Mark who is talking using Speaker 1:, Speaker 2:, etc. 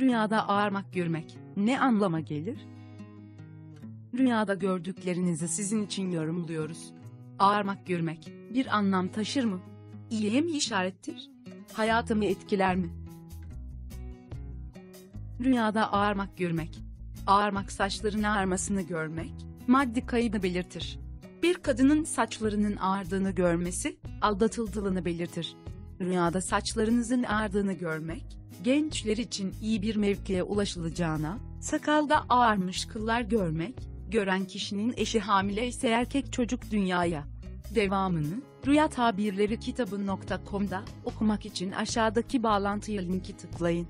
Speaker 1: Rüyada ağarmak görmek ne anlama gelir? Rüyada gördüklerinizi sizin için yorumluyoruz. Ağarmak görmek bir anlam taşır mı? İyiye mi işarettir? Hayatımı etkiler mi? Rüyada ağarmak görmek. Ağarmak saçların ağarmasını görmek, maddi kaybı belirtir. Bir kadının saçlarının ağardığını görmesi, aldatıldığını belirtir. Rüyada saçlarınızın ağardığını görmek, gençler için iyi bir mevkiye ulaşılacağına, sakalda ağarmış kıllar görmek, gören kişinin eşi hamile ise erkek çocuk dünyaya. Devamını, Rüya Tabirleri kitabı.com'da okumak için aşağıdaki bağlantıya linki tıklayın.